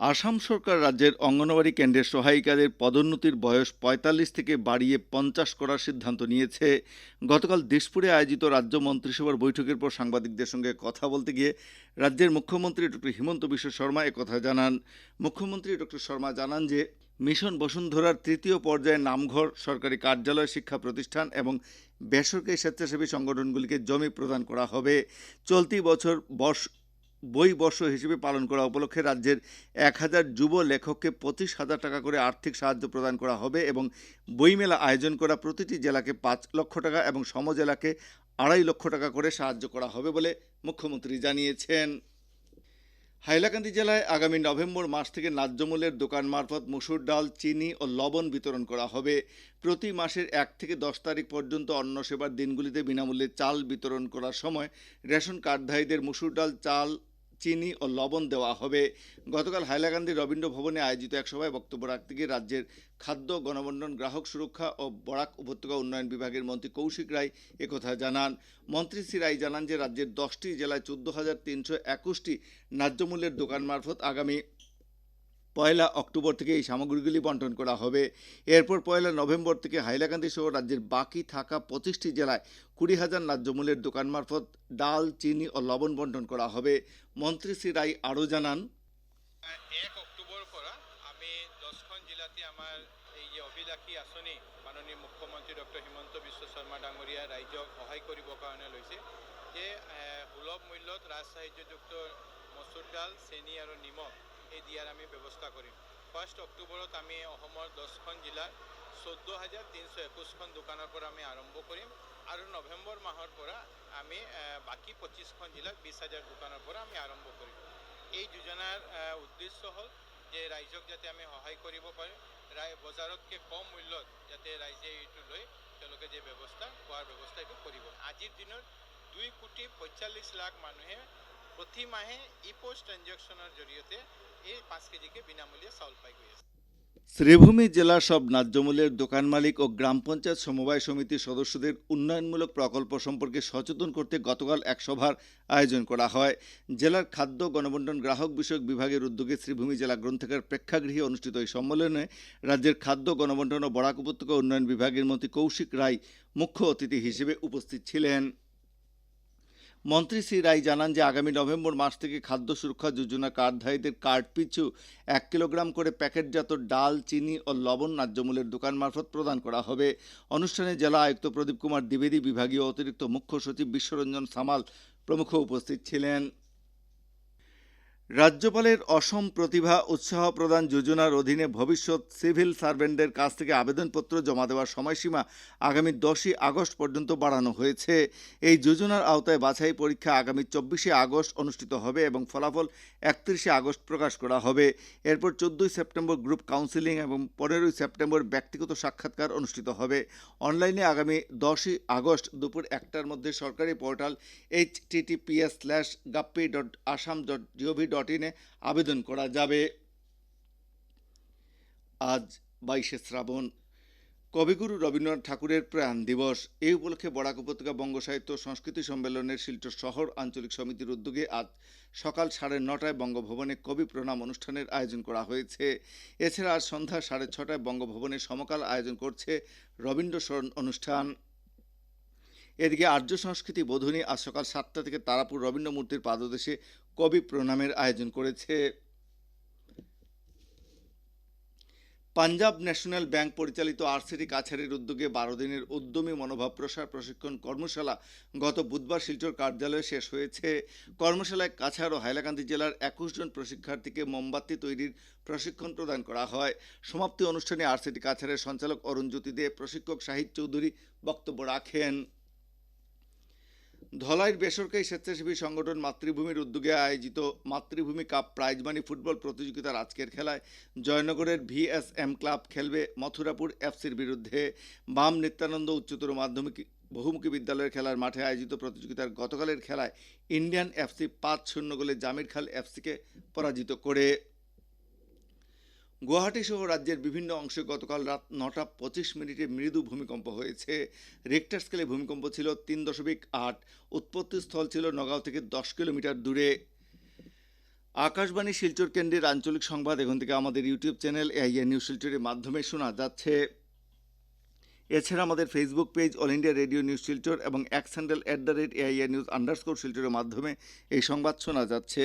আসাম সরকার রাজ্যের অঙ্গনওয়াড়ি কেন্দ্রের সহায়িকাদের পদোন্নতির বয়স পঁয়তাল্লিশ থেকে বাড়িয়ে পঞ্চাশ করার সিদ্ধান্ত নিয়েছে। গতকাল দিসপুরে আয়োজিত রাজ্য মন্ত্রিসভার বৈঠকের পর সাংবাদিকদের সঙ্গে কথা বলতে গিয়ে রাজ্যের মুখ্যমন্ত্রী ডক্টর হিমন্ত বিশ্ব শর্মা একথা জানান। মুখ্যমন্ত্রী ডক্টর শর্মা জানান যে, মিশন বসুন্ধরার তৃতীয় পর্যায়ে নামঘর, সরকারি কার্যালয়, শিক্ষা প্রতিষ্ঠান এবং বেসরকারি স্বেচ্ছাসেবী সংগঠনগুলিকে জমি প্রদান করা হবে। চলতি বছর বর্ষ বই বর্ষ হিসেবে পালন করা উপলক্ষে রাজ্যের এক হাজার যুব লেখককে পঁচিশ হাজার টাকা করে আর্থিক সাহায্য প্রদান করা হবে এবং বইমেলা আয়োজন করা প্রতিটি জেলাকে পাঁচ লক্ষ টাকা এবং সমজেলাকে আড়াই লক্ষ টাকা করে সাহায্য করা হবে বলে মুখ্যমন্ত্রী জানিয়েছেন। হাইলাকান্দি জেলায় আগামী নভেম্বর মাস থেকে ন্যায্যমূল্যের দোকান মারফত মুসুর ডাল, চিনি ও লবণ বিতরণ করা হবে। প্রতি মাসের এক থেকে দশ তারিখ পর্যন্ত অন্ন সেবার দিনগুলিতে বিনামূল্যে চাল বিতরণ করার সময় রেশন কার্ডধারীদের মুসুর ডাল, চাল চিনি ও লবণ দেওয়া হবে। গতকাল হাইলাকান্দি রবীন্দ্র ভবনে আয়োজিত এক সভায় বক্তব্য রাখতে গিয়ে রাজ্যের খাদ্য, গণবন্টন, গ্রাহক সুরক্ষা ও বরাক উপত্যকা উন্নয়ন বিভাগের মন্ত্রী কৌশিক রায় একথা জানান। মন্ত্রী শ্রী রায় জানান যে, রাজ্যের দশটি জেলায় চোদ্দ হাজার তিনশো একুশটি ন্যায্যমূল্যের দোকান মারফত আগামী পয়লা অক্টোবর থেকে এই সামগ্রীগুলি বন্টন করা হবে। এরপর পয়লা নভেম্বর থেকে হাইলাকান্দি সহ রাজ্যের বাকি থাকা পঁচিশটি জেলায় কুড়ি হাজার ন্যায্যমূল্যের দোকান মারফত ডাল, চিনি ও লবণ বন্টন করা হবে। মন্ত্রী শ্রী রায় আরও জানান, এক পৰা আমি জিলাতে আমাৰ এই যে আঁচনি মাননীয় মুখ্যমন্ত্ৰী ডক্টৰ হিমন্ত বিশ্ব শৰ্মা ৰাইজক সহায় কৰিবৰ কাৰণে লৈছে। সুলভ মূল্যত ৰাজসাহায্যযুক্ত মচুৰ দাল চেনি আৰু নিমখ এই দিয়াৰ আমি ব্যৱস্থা কৰিম। ফাৰ্ষ্ট অক্টোবৰত আমি অসমৰ দহখন জিলাৰ চৈধ্য হাজাৰ তিনিশ একৈছখন দোকানৰ পৰা আমি আৰম্ভ কৰিম আৰু নৱেম্বৰ মাহৰ পৰা আমি বাকী পঁচিছখন জিলাত বিছ হাজাৰ দোকানৰ পৰা আমি আৰম্ভ কৰিম। এই যোজনাৰ উদ্দেশ্য হ'ল যে ৰাইজক যাতে আমি সহায় কৰিব পাৰোঁ, ৰাই, বজাৰতকৈ কম মূল্যত যাতে ৰাইজে এইটো লৈ তেওঁলোকে যে ব্যৱস্থা, খোৱাৰ ব্যৱস্থা এইটো কৰিব। আজিৰ দিনত দুই কোটি পঁয়তাল্লিছ লাখ মানুহে প্ৰতি মাহে ই পোষ্ট ট্ৰেনজেকশ্যনৰ জৰিয়তে এই পাঁচ কেজিকে বিনামূল্যে চাউল পাই গৈ আছে শ্রীভূমি জেলার সব ন্যায্যমূল্যের দোকান মালিক ও গ্রাম পঞ্চায়েত সমবায় সমিতির সদস্যদের উন্নয়নমূলক প্রকল্প সম্পর্কে সচেতন করতে গতকাল এক সভার আয়োজন করা হয়। জেলার খাদ্য, গণবন্টন, গ্রাহক বিষয়ক বিভাগের উদ্যোগে শ্রীভূমি জেলা গ্রন্থাগার প্রেক্ষাগৃহে অনুষ্ঠিত এই সম্মেলনে রাজ্যের খাদ্য, গণবন্টন ও বরাক উপত্যকা উন্নয়ন বিভাগের মন্ত্রী কৌশিক রায় মুখ্য অতিথি হিসেবে উপস্থিত ছিলেন। মন্ত্রী শ্রী রায় জানান যে আগামী নভেম্বর মাস থেকে খাদ্য সুরক্ষা যোজনা কার্ডধারীদের কার্ড পিছু এক কিলোগ্রাম করে প্যাকেটজাত ডাল, চিনি ও লবণ ন্যায্যমূল্যের দোকান মারফত প্রদান করা হবে। অনুষ্ঠানে জেলা আয়ুক্ত প্রদীপ কুমার দ্বিবেদী, বিভাগীয় অতিরিক্ত মুখ্য সচিব বিশ্বরঞ্জন সামাল প্রমুখ উপস্থিত ছিলেন। রাজ্যপালের অসম প্রতিভা উৎসাহ প্রদান যোজনার অধীনে ভবিষ্যৎ সিভিল সার্ভেন্টদের কাছ থেকে আবেদনপত্র জমা দেওয়ার সময়সীমা আগামী দশই আগস্ট পর্যন্ত বাড়ানো হয়েছে। এই যোজনার আওতায় বাছাই পরীক্ষা আগামী চব্বিশে আগস্ট অনুষ্ঠিত হবে এবং ফলাফল একত্রিশে আগস্ট প্রকাশ করা হবে। এরপর চোদ্দোই সেপ্টেম্বর গ্রুপ কাউন্সিলিং এবং পনেরোই সেপ্টেম্বর ব্যক্তিগত সাক্ষাৎকার অনুষ্ঠিত হবে। অনলাইনে আগামী দশই আগস্ট দুপুর একটার মধ্যে সরকারি portal H TTPS slash গাপ্পি dot Assam dot GOV dot ইনে আবেদন করা যাবে। আজ বাইশে শ্রাবণ, কবিগুরু রবীন্দ্রনাথ ঠাকুরের প্রয়াণ দিবস। এই উপলক্ষে বরাক উপত্যকা বঙ্গ সাহিত্য সংস্কৃতি সম্মেলনের শিলচর শহর আঞ্চলিক সমিতির উদ্যোগে আজ সকাল সাড়ে নটায় বঙ্গভবনে কবি প্রণাম অনুষ্ঠানের আয়োজন করা হয়েছে। এছাড়া আজ সন্ধ্যা সাড়ে ছটায় বঙ্গভবনে সমকাল আয়োজন করছে রবীন্দ্র স্মরণ অনুষ্ঠান। এদিকে আর্য সংস্কৃতি বোধনী আজ সকাল সাতটা থেকে তারাপুর রবীন্দ্র মূর্তির পাদদেশে কবি প্রণামের আয়োজন করেছে। পাঞ্জাব ন্যাশনাল ব্যাংক পরিচালিত আরসিটি কাছাড়ের উদ্যোগে বারো দিনের উদ্যমী মনোভাব প্রসার প্রশিক্ষণ কর্মশালা গত বুধবার শিলচর কার্যালয়ে শেষ হয়েছে। কর্মশালায় কাছাড় ও হাইলাকান্দি জেলার একুশ জন প্রশিক্ষার্থীকে মোমবাতি তৈরির প্রশিক্ষণ প্রদান করা হয়। সমাপ্তি অনুষ্ঠানে আরসিটি কাছাড়ের সঞ্চালক অরুণ জ্যোতি দে প্রশিক্ষক শাহিদ চৌধুরী বক্তব্য রাখেন। ধলাইয়ের বেসরকারি স্বেচ্ছাসেবী সংগঠন মাতৃভূমির উদ্যোগে আয়োজিত মাতৃভূমি কাপ প্রাইজ মানি ফুটবল প্রতিযোগিতার আজকের খেলায় জয়নগরের ভিএসএম ক্লাব খেলবে মথুরাপুর এফসির বিরুদ্ধে। বাম নিত্যানন্দ উচ্চতর মাধ্যমিক বহুমুখী বিদ্যালয়ের খেলার মাঠে আয়োজিত প্রতিযোগিতার গতকালের খেলায় ইন্ডিয়ান এফসি পাঁচ শূন্য গোলে জামির খাল এফসিকে পরাজিত করে। গুয়াহাটি সহ রাজ্যের বিভিন্ন অংশে গতকাল রাত নটা পঁচিশ মিনিটে মৃদু ভূমিকম্প হয়েছে। রেক্টার স্কেলে ভূমিকম্প ছিল তিন দশমিক আট উৎপত্তিস্থল ছিল নগাঁও থেকে দশ কিলোমিটার দূরে। আকাশবাণী শিলচর কেন্দ্রের আঞ্চলিক সংবাদ, এখন থেকে আমাদের ইউটিউব চ্যানেল এআইএ নিউজ শিলচরের মাধ্যমে শোনা যাচ্ছে। এছাড়া আমাদের Facebook page All India Radio news Silchar এবং X handle at the rate AIA news underscore শিলচরের মাধ্যমে এই সংবাদ শোনা যাচ্ছে।